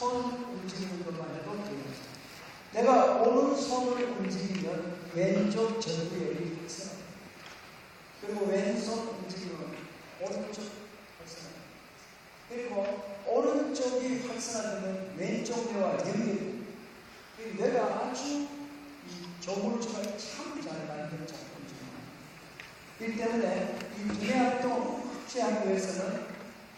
손 움직이는 것만 해도 됩니다. 내가 오른손을 움직이면 왼쪽 전두엽이 활성화. 그리고 왼손 움직이면 오른쪽 활성화. 그리고 오른쪽이 활성화되면 왼쪽 뇌와 그 뇌가 아주 이 조물주가 참잘 만든 작품 중 하나. 이 때문에 이 두뇌 활동을 확대하기 위해서는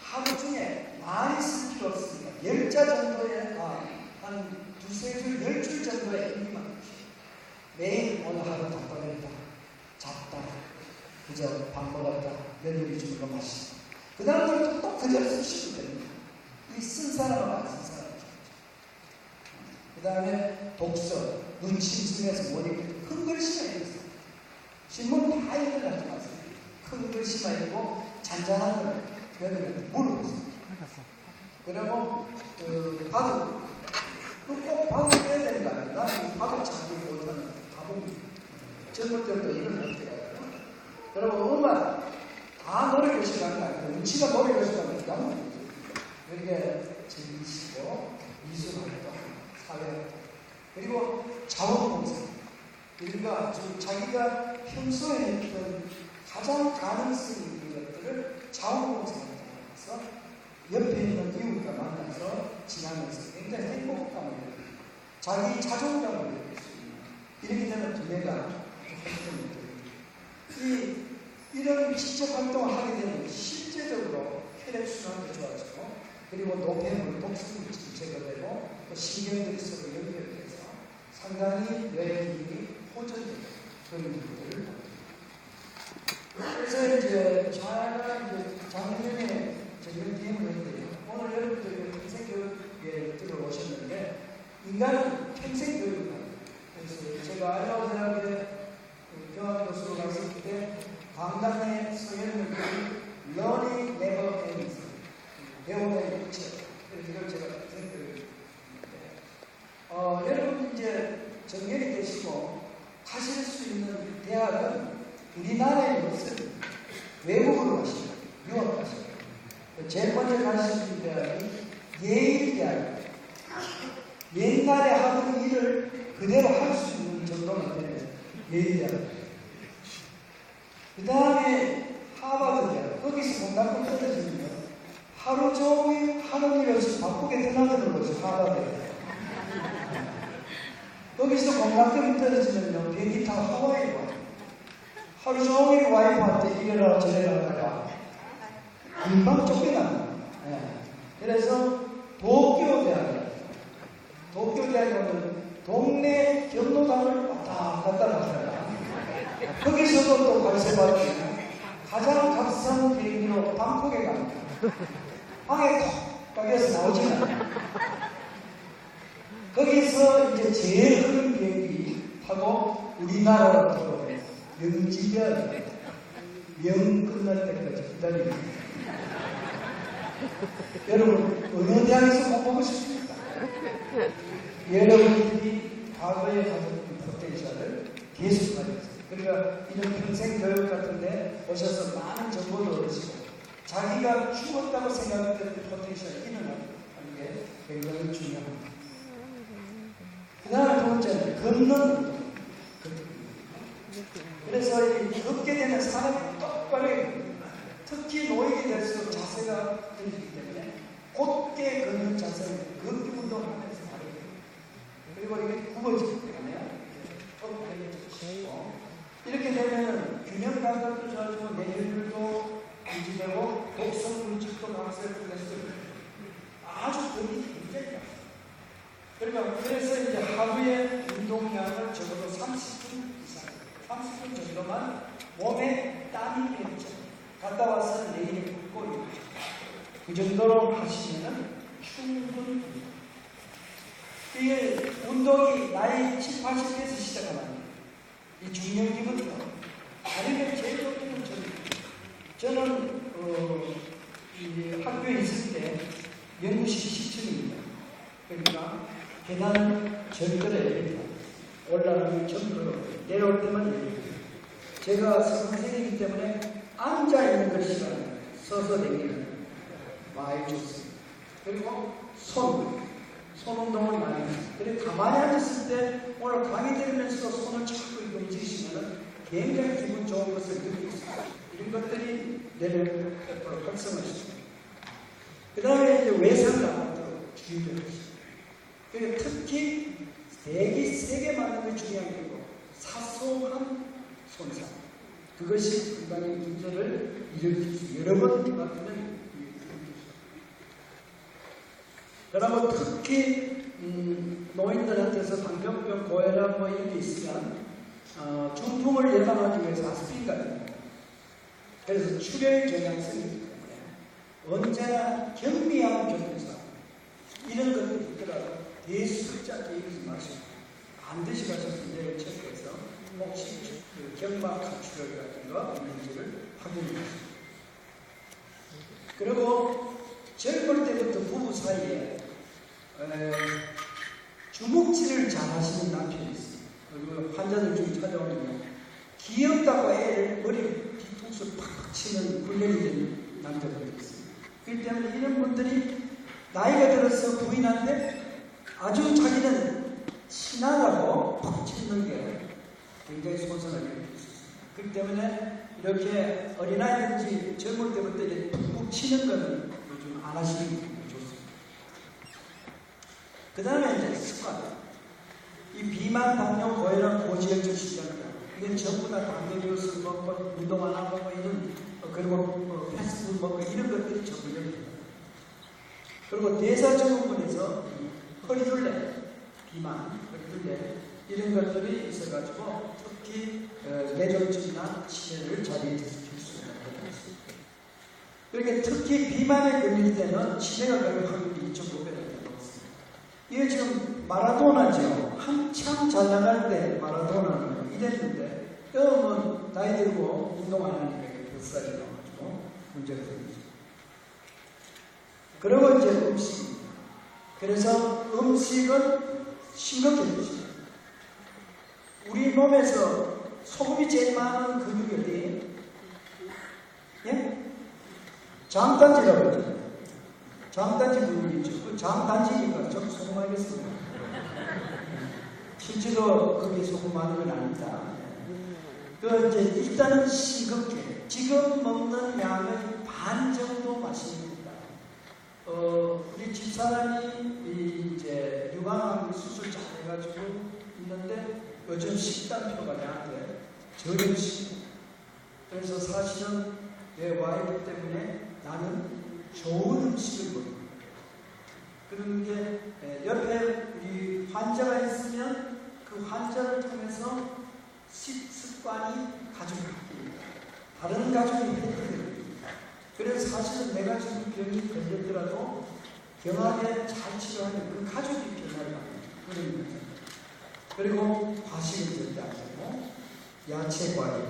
하루 중에 많이 쓸 필요 없습니다. 열자 정도의 아, 한 두세 줄, 열줄 정도의 주십시오. 매일 오늘 하루 답답했다. 잤다. 그저 밥 먹었다. 며느리 주는 거 마시고. 그 다음부터 또 그대로 쓰시면 됩니다. 이 쓴 사람은 안쓴 사람은 그 다음에 독서, 눈치 중에서 뭐니? 큰 글씨만 읽으세요. 신문 다 읽으려지 마세요. 큰 글씨만 읽고 잔잔한 걸 그러면 물어보세요. 그리고 그 바둑 꼭 바둑 해야 되는 거 아니에요. 나는 바둑 잡기 못하는 바둑 젊을 때부터 이걸 못해요. 그리고 음악 다 노래 교실 가는 거 아니에요. 눈치가 노래 교실 가는 거 아니에요. 이렇게 즐기시고 미술활동, 사회활동 그리고 자원봉사 그러니까 좀 자기가 평소에 했던 가장 가능성 있는 것들을 자원봉사활동을 해서 옆에 있는 이웃과 만나서 지나면서 굉장히 행복감을 느끼고 자기 자존감을 느낄 수 있는 이렇게 되면 두뇌가. 이, 이런 직접 활동을 하게 되면 실제적으로 혈액 순환도 좋아지고 그리고 노폐물, 독성물질 제거되고 또 신경들이 서로 연결돼서 상당히 뇌 기능이 호전되는 그런 일들을 봅니다. 그래서 이제 제가 이제 작년에 전경팀을 했는데요. 오늘 여러분들이 평생 교육에 들어오셨는데 인간은 평생 교육을 합니다. 그래서 제가 알라우 대학에 경학 교수로 갔을 때 강단에 서열을 learning never ends. 배움의 끝이 이걸 제가 생각을 어, 여러분 이제 정년이 되시고 가실 수 있는 대학은 우리나라에 없습니다. 외국으로 가시고 유학 가시고 제일 먼저 있는 대학이 예일대학입니다. 옛날에 하던 일을 그대로 할 수 있는 정도가 되는 예일대학입니다. 그 다음에 하버드 대학 거기서 공감도 떨어지면 하루 종일 하는 일 없이 바쁘게 떠나는 거죠 하버드 대학 거기서 공감점이 떨어지면요 비행기 타고 하와이로 와요 하루 종일 와이프한테 이래라 저래라 하다가 금방 쫓겨납니다 예. 그래서 도쿄대학에 오면 동네 경로당을 왔다 갔다 하다가 거기서도 또 관세받고 가장 값싼 비행기로 방콕에 갑니다. 방에 콕 가게에서 나오지는 않아요. 거기서 이제 제일 큰 비행기 타고 우리나라로 들어오면 명지변 명 끝날 때까지 기다립니다. 여러분 어느 대학에서 공부하고 싶습니까? 여러분들이 과거에 가졌던 포텐셜을 계속 가지고 있어요. 그러니까 이런 평생 교육 같은데 오셔서 많은 정보도 얻으시고 자기가 죽었다고 생각했던 포텐셜을 일어나는 게 굉장히 중요합니다. 그 다음 두 번째는 걷는. 그래서 이 걷게 되면 사람이 똑바로. 특히 노인이 될수록 자세가 들리기 때문에 곧게 걷는 자세를 걷기 운동하면서 됩니다. 그리고 이게 굽어지기 때문에 이렇게 되면 균형 감각도 좋아지고 뇌혈도 유지되고 독성 물질도 각색돼서 아주 덤이 굉장히. 그러니까 그래서 이제 하루에 운동량을 적어도 30분 이상, 30분 정도만 몸에 땀이 배죠. 갔다 와서 붓고 있죠. 그 정도로 하시면 충분히 이게 운동이 나이 7, 80에서 시작하면 이 중년기부터 다리를 제일 좋은 건 저는 저는 어, 이 학교에 있을 때 연구실 10층입니다. 그러니까 계단 절거에 올라가기 전으로 내려올 때만 열립니다. 제가 선생이기 때문에 앉아 있는 것이 서서 다니는 많이 좋습니다. 그리고 손 손 운동을 많이 해요. 그래 가만히 앉았을 때 오늘 강의 들으면서 손을 자꾸 움직이시면 굉장히 기분 좋은 것을 느끼고 있습니다. 이런 것들이 뇌를 활성화 시킵니다. 그 다음에 이제 외상 나가도 주의되었습니다. 그리고 특히 대기 세게 맞는 게 중요한 거고 사소한 손상 그것이 건강의 문제를 일으킬 수 여러 번 맞으면 그리고 특히 음, 노인들한테서 당뇨병, 고혈압 뭐 이런 게 있으면 어, 중풍을 예방하기 위해서 아스피린가 됩니다. 그래서 출혈 경향성이 있기 때문에 언제나 경미한 경증상 이런 것들이 있더라도 대수자 깨우지 마시고 반드시 가서 문제를 체크해서 혹시 그 경막 거 있는지를 주십시오. 그리고 젊을 때부터 부부 사이에 에, 주먹질을 잘 하시는 남편이 있어요. 그리고 환자들 중에 찾아오면 귀엽다고 애를 머리 뒤통수 팍 치는 훈련이 된 남자분이 있어요. 그렇기 때문에 이런 분들이 나이가 들어서 부인한테 아주 자기는 친하다고 팍 치는 게 굉장히 손상을. 그렇기 때문에 이렇게 어린아이든지 젊을 때부터 이렇게 푹 치는 거는 요즘 안 하시는 게 좋습니다. 그 다음에 이제 습관. 이 비만, 당뇨, 고혈압, 고지혈증 시작이다. 이건 전부 다 당뇨를 먹고 운동 안 하고 뭐 이런 어, 그리고 뭐 패스트푸드 먹고 이런 것들이 전부 여기입니다. 그리고 대사증후군에서 허리둘레, 비만, 허리둘레 이런 것들이 있어가지고 특히 어, 뇌졸중이나 치매를 자리시킬 수 있는 것입니다. 그렇게 특히 비만에 걸릴 때는 치매가 걸릴 확률이 2.5배나 높습니다. 이게 지금 마라도나죠. 한참 잘 나갈 때 마라도나는 이랬는데 여러분 나이 들고 운동 안 하니까 뱃살이 나와가지고 문제가 생기죠. 그리고 이제 음식입니다. 그래서 음식은 심각해지죠. 우리 몸에서 소금이 제일 많은 근육이 어디에? 예? 장단지라고 그러죠. 장단지 근육이 있죠. 그 장단지니까 좀 소금 알겠습니다. 실제로 거기에 소금 많은 건 아닙니다. 그 이제 일단은 싱겁게 지금 먹는 양의 반 정도 마시는 겁니다. 어, 우리 집사람이 이제 유방암 수술 잘 해가지고 있는데 요즘 식단표가 나한테 저렴 식. 그래서 사실은 내 와이프 때문에 나는 좋은 음식을 먹는 거예요. 그런 게 에, 옆에 우리 환자가 있으면 그 환자를 통해서 식 습관이 가족이 바뀝니다. 다른 가족이 해결됩니다. 그래서 사실은 내가 지금 병이 걸렸더라도 경하게 잘 치료하는 그 가족이 변화를 합니다. 그런 거죠. 그리고 과식을 절대 안 하고 야채 과일,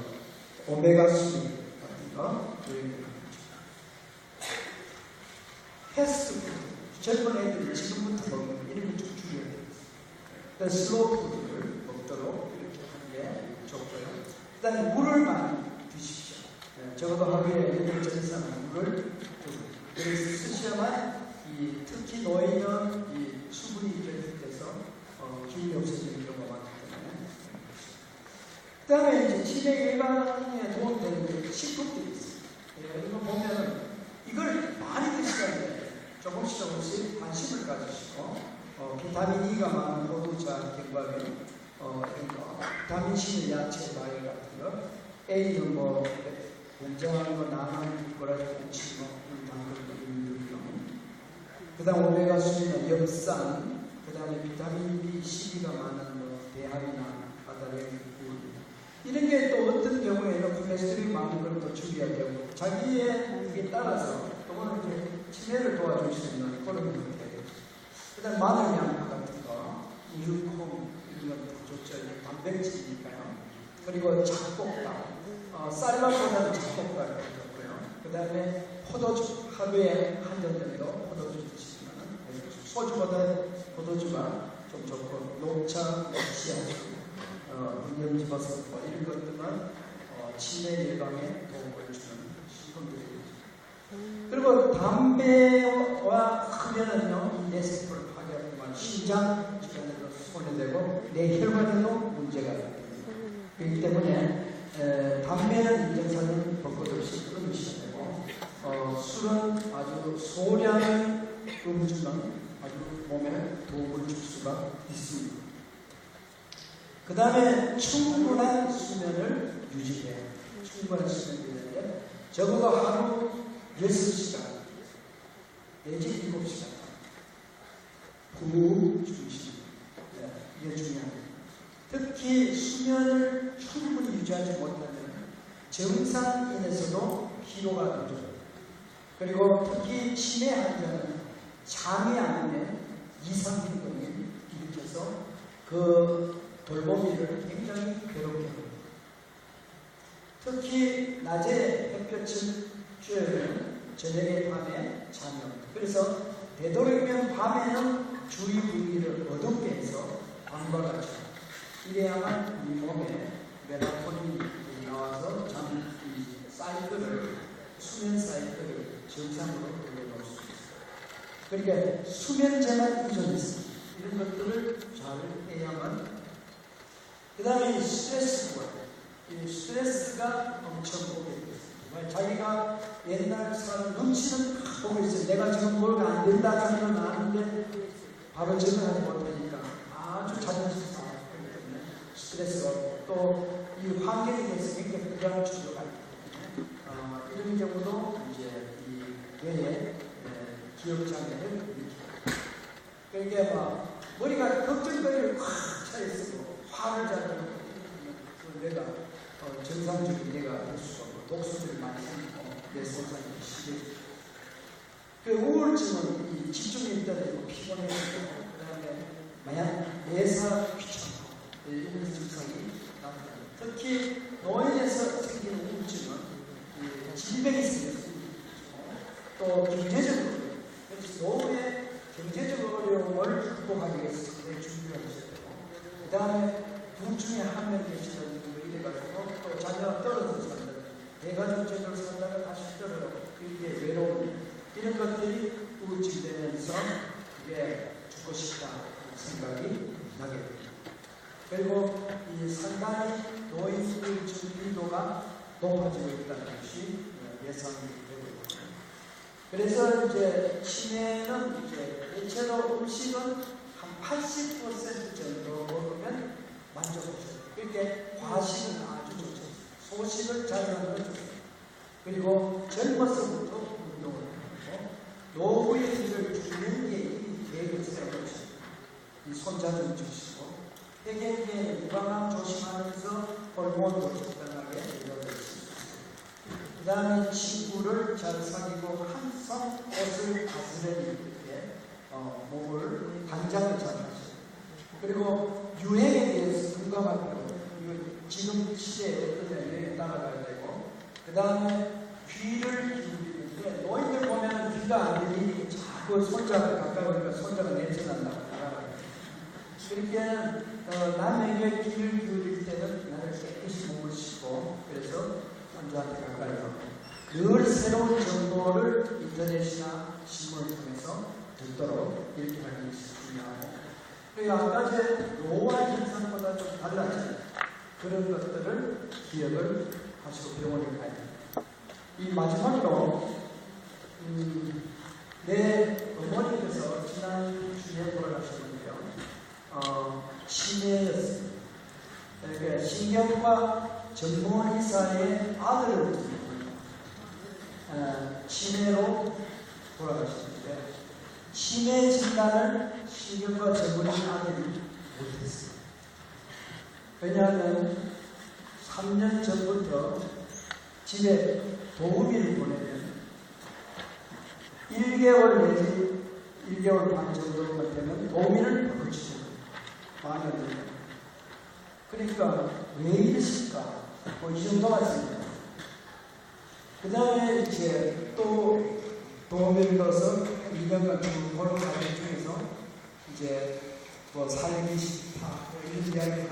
오메가 3 같은 거거 패스트푸드 젊은 애들이 지금부터 먹는 이런 게좀 줄여야 돼요. 그러니까 슬로우 푸드를 먹도록 이렇게 하는 게 좋고요. 그 다음에 물을 많이 드십시오. 네, 적어도 하루에 1리터 이상의 물을 좀 그래서 쓰셔야만 이 특히 노인은 이 수분이 결핍돼서 어, 기운이 없어지는 그 다음에 이제 치매 예방에 도움되는 게 식품들이 있어요. 예, 이거 보면은 이걸 많이 드시면 돼요. 조금씩 조금씩 관심을 가지시고 어, 비타민 E가 많은 호두자, 견과류 어, 거, 비타민 C는 야채, 과일 같은 거, A는 뭐 공정한 거, 나만 뭐라지 않지 뭐 당근, 이런 그 다음 오메가3는 엽산, 그 다음에 비타민 B, C가 많은 뭐 대합이나 바다의 굴 이런 게 또 어떤 경우에는 콜레스테롤이 많은 걸또 줄여야 되고 자기의 그에 따라서 또는 이제 치매를 도와줄 수 있는 그런 것들 그 다음 마늘 양파 같은 거 유콩 이런 것도 좋죠 이게 단백질이니까요. 그리고 잡곡밥 어, 쌀밥보다는 잡곡밥이 좋고요. 그 다음에 포도주 하루에 한 잔 정도 포도주 드시면 소주보다 포도주가 좀 좋고 녹차, 녹시 야 어, 연지버섯 뭐 이런 것들은 어, 치매 예방에 도움을 주는 식품들입니다. 그리고 담배와 흡연은요, 이 뇌세포를 파괴하고 어, 심장 질환에도 손해되고 뇌혈관에도 문제가 됩니다. 그렇기 때문에 에, 담배는 인정사는 벚꽃 없이 끊으셔야 되고 어, 술은 아주 소량의 음주는 아주 몸에 도움을 줄 수가 있습니다. 그 다음에 충분한 수면을 유지해야 해요. 충분한 수면을 유지해야 적어도 하루 6시간 내지 7시간 구 주무시는 네, 이게 중요합니다. 특히 수면을 충분히 유지하지 못하면 정상인에서도 피로가 느껴져요. 그리고 특히 치매 환자는 잠이 안 오면 이상 행동이 일으켜서 그 돌보기를 굉장히 괴롭게 합니다. 특히 낮에 햇볕을 쬐면 저녁에 밤에 잠이. 그래서 되도록이면 밤에는 주위 분위기를 어둡게 해서 밤과 같이 이래야만 우리 몸에 멜라토닌이 나와서 잠이 사이클을 수면 사이클을 정상으로 돌려놓을 수 있어요. 그러니까 수면제만 의존해서 이런 것들을 잘 해야만 그 다음에 스트레스가 이 스트레스가 엄청 오게 됐어요. 자기가 옛날 사람 눈치는 다 보고 있어요. 내가 지금 뭐가 안 된다는 건 아는데 바로 적응하지 못하니까 아주 자존심 상하기 때문에 스트레스가 오고 또이 환경에 대해서 굉장히 주고 가기 때문에 어, 이런 경우도 이제 이 뇌에 기억 장애를 일으킵니다. 그러니까 막 머리가 걱정거리를 확 차있고 화를 잘 내고 내가 어, 정상적인 내가 될 수가 없고 독소를 많이 생기고 내 손상이 심해지고 그 우울증은 이 집중력이 떨어지고 피곤해지고 그 다음에 마약 내사 귀찮고 이런 증상이 나타납니다. 특히 노인에서 생기는 우울증은 이 질병이 생겼습니다. 또 경제적으로 그래서 노후의 경제적 어려움을 극복하기 위해서 굉장히 준비하셔야 되고 그 다음에 둘 중에 한명 계시는 분이 이래가지고 또 자녀가 떨어져서 산다 대가족적으로 산다가 다시 떨어져 그게 외로움 이런 것들이 우울증되면서 이게 죽고 싶다 생각이 나게 됩니다. 그리고 이 상당히 노인 우울증 빈도가 높아지고 있다는 것이 예상이 되고 있습니다. 그래서 이제 치매는 이제 대체로 음식은 한 80% 정도 먹으면 만족하죠. 그렇게 과식은 아주 좋죠. 소식을 자주 하는 건 좋습니다. 그리고 젊어서부터 운동을 하고 노후의 일을 주는 게이 계획을 세우는 것입니다. 이 손자좀 주시고 회계기에는 유방암 조심하면서 호르몬도 적당하게 수 있습니다. 그 다음에 친구를 잘 사귀고 항상 옷을 가스레기 이렇게 어, 몸을 단장을 잘 하시고 그리고 유행에 필요가 있고 지금 시대에 어떤 유행에 따라가야 되고 그 다음에 귀를 기울이는데 노인들 보면 귀가 안 들리니 자꾸 손자가 가까이 오니까 손자가 냄새 난다고 알아요. 그렇게 어, 남에게 귀를 기울일 때는 나를 깨끗이 몸을 씻고 그래서 손자한테 가까이 가고 늘 새로운 정보를 인터넷이나 신문을 통해서 듣도록 이렇게 하는 것이 중요하고 제 노화 현상보다 좀 달라진 그런 것들을 기억을 하시고 병원에 가야 됩니다. 이 마지막으로 음, 내 어머니께서 지난 주에 돌아가셨는데요. 어, 치매였습니다. 그러니까 신경과 전문 의사의 아들을 어, 치매로 돌아가셨는데 치매 진단을 신경과 전문의 아들이 못했어요. 왜냐하면 3년 전부터 집에 도우미를 보내면 1개월 내지 1개월 반 정도만 되면 도우미를 바꿔주죠. 마음에 들어요. 그러니까 왜 이러실까? 뭐 이 정도가 있습니다. 그 다음에 이제 또 도움을 넣어서 2년간 쭉 보는 과정 중에서 이제 뭐 살기 싫다, 뭐 이런 이야기